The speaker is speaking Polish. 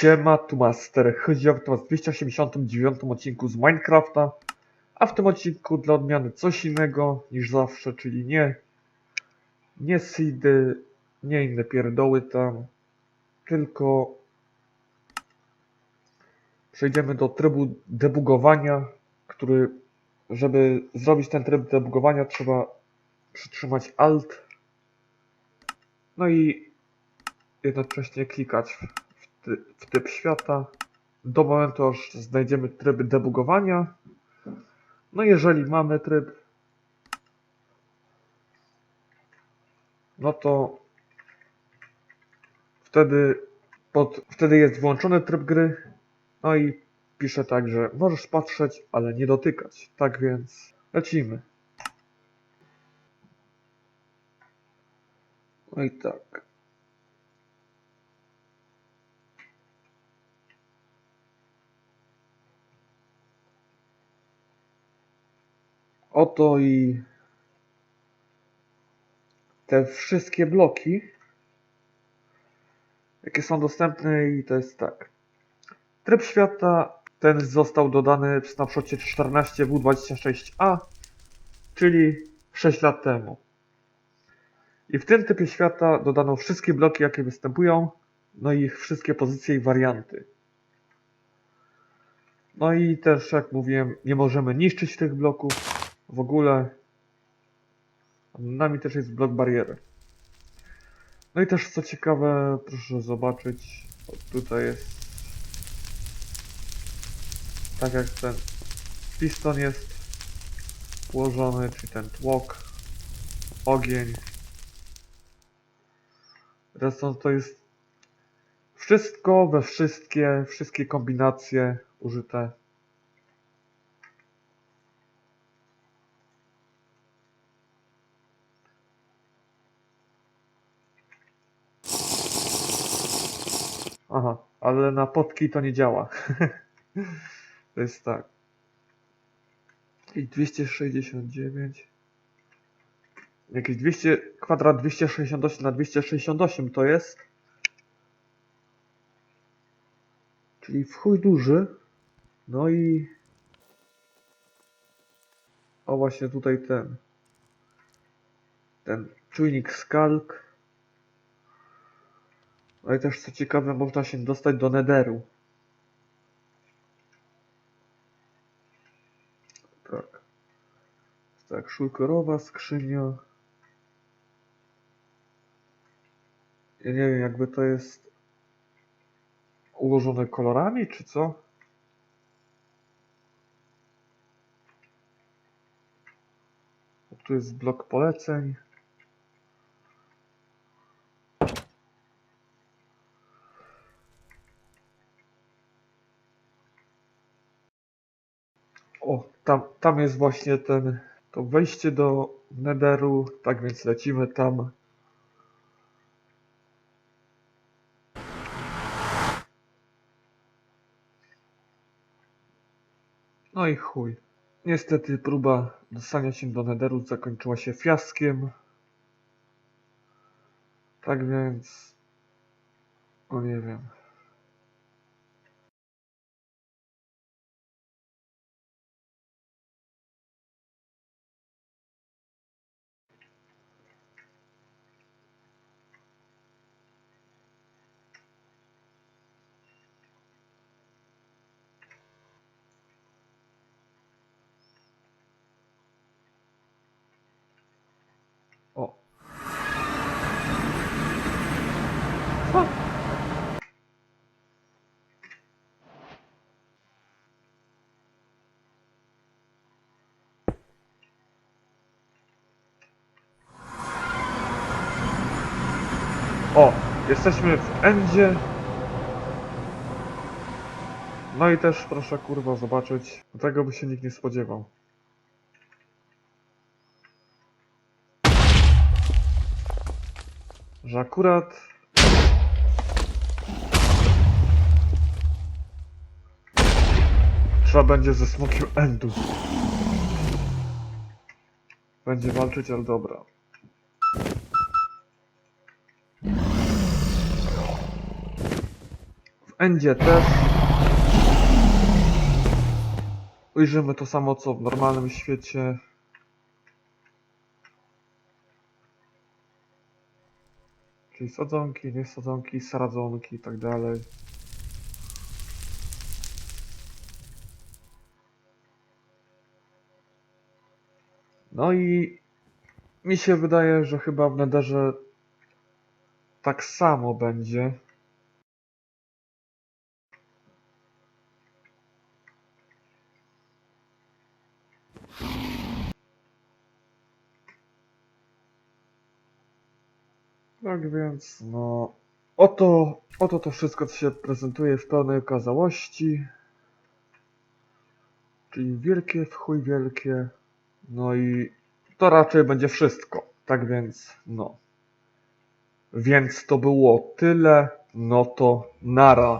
Siema, tu Master. Chodzi o to w 289 odcinku z Minecrafta, a w tym odcinku dla odmiany coś innego niż zawsze, czyli nie nie seedy, nie inne pierdoły tam, tylko przejdziemy do trybu debugowania, który, żeby zrobić ten tryb debugowania trzeba przytrzymać Alt, no i jednocześnie klikać w, w, typ świata do momentu, aż znajdziemy tryb debugowania. No jeżeli mamy tryb, no to wtedy, pod, wtedy jest włączony tryb gry. No i pisze tak, że możesz patrzeć, ale nie dotykać. Tak więc lecimy. No i tak. Oto i te wszystkie bloki, jakie są dostępne i to jest tak. Tryb świata ten został dodany w snapshocie 14W26A, czyli 6 lat temu. I w tym typie świata dodano wszystkie bloki, jakie występują, no i ich wszystkie pozycje i warianty. No i też, jak mówiłem, nie możemy niszczyć tych bloków w ogóle. Nad nami też jest blok bariery. No i też co ciekawe, proszę zobaczyć, tutaj jest tak jak ten piston jest ułożony, czy ten tłok, ogień. Zresztą to jest wszystko we wszystkie, wszystkie kombinacje użyte. Aha, ale na potki to nie działa. to jest tak. I 269. Jakieś 200, kwadrat 268 na 268 to jest. Czyli w chuj duży. No i... O właśnie tutaj ten. Ten czujnik skalk. No i też co ciekawe można się dostać do nederu. Tak. Tak, szulkorowa skrzynia. Ja nie wiem, jakby to jest ułożone kolorami, czy co? Tu jest blok poleceń. O, tam, tam jest właśnie ten, to wejście do Netheru, tak więc lecimy tam. No i chuj. Niestety próba dostania się do Netheru zakończyła się fiaskiem. Tak więc... No nie wiem. O. Co? O, jesteśmy w Endzie. No i też proszę kurwa zobaczyć. Tego by się nikt nie spodziewał. że akurat trzeba będzie ze smokiem endu. Będzie walczyć, ale dobra. Endzie też. Ujrzymy to samo co w normalnym świecie. Czyli sadzonki, nie sadzonki, i tak dalej. No i mi się wydaje, że chyba w Netherze tak samo będzie. Tak więc, no. Oto, oto to wszystko, co się prezentuje w pełnej okazałości. Czyli wielkie, w chuj wielkie. No i to raczej będzie wszystko. Tak więc, no. Więc to było tyle. No to nara.